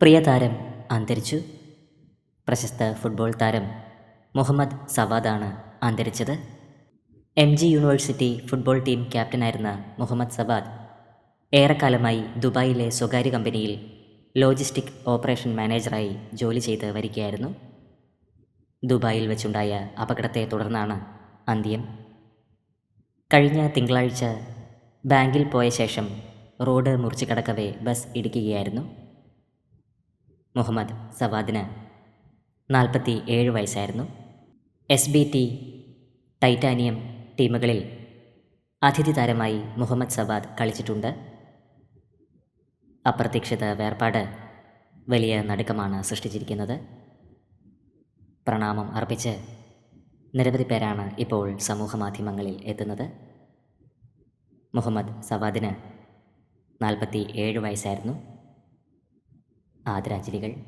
പ്രിയ താരം അന്തരിച്ചു. പ്രശസ്ത ഫുട്ബോൾ താരം മുഹമ്മദ് സവാദാണ് അന്തരിച്ചത്. M G university football team ക്യാപ്റ്റനായിരുന്ന Muhammad Savad ഏറെക്കാലമായി ദുബായിലെ സ്വകാര്യ കമ്പനിയിൽ ലോജിസ്റ്റിക് ഓപ്പറേഷൻ മാനേജറായി ജോലി ചെയ്ത് വരികയായിരുന്നു. ദുബായിൽ വെച്ചുണ്ടായ അപകടത്തെ തുടർന്നാണ് അന്ത്യം. കഴിഞ്ഞ തിങ്കളാഴ്ച ബാങ്കിൽ പോയ ശേഷം റോഡ് മുറിച്ചു കടക്കവേ ബസ് ഇടിക്കുകയായിരുന്നു മുഹമ്മദ് സവാദിന് നാൽപ്പത്തി ഏഴ് വയസ്സായിരുന്നു. എസ് ബി ടി ടൈറ്റാനിയം ടീമുകളിൽ അതിഥി താരമായി മുഹമ്മദ് സവാദ് കളിച്ചിട്ടുണ്ട്. അപ്രതീക്ഷിത വേർപാട് വലിയ നടുക്കമാണ് സൃഷ്ടിച്ചിരിക്കുന്നത്. പ്രണാമം അർപ്പിച്ച് നിരവധി പേരാണ് ഇപ്പോൾ സമൂഹമാധ്യമങ്ങളിൽ എത്തുന്നത്. മുഹമ്മദ് സവാദിന് നാൽപ്പത്തി ഏഴ് വയസ്സായിരുന്നു. ആദരാഞ്ജലികൾ.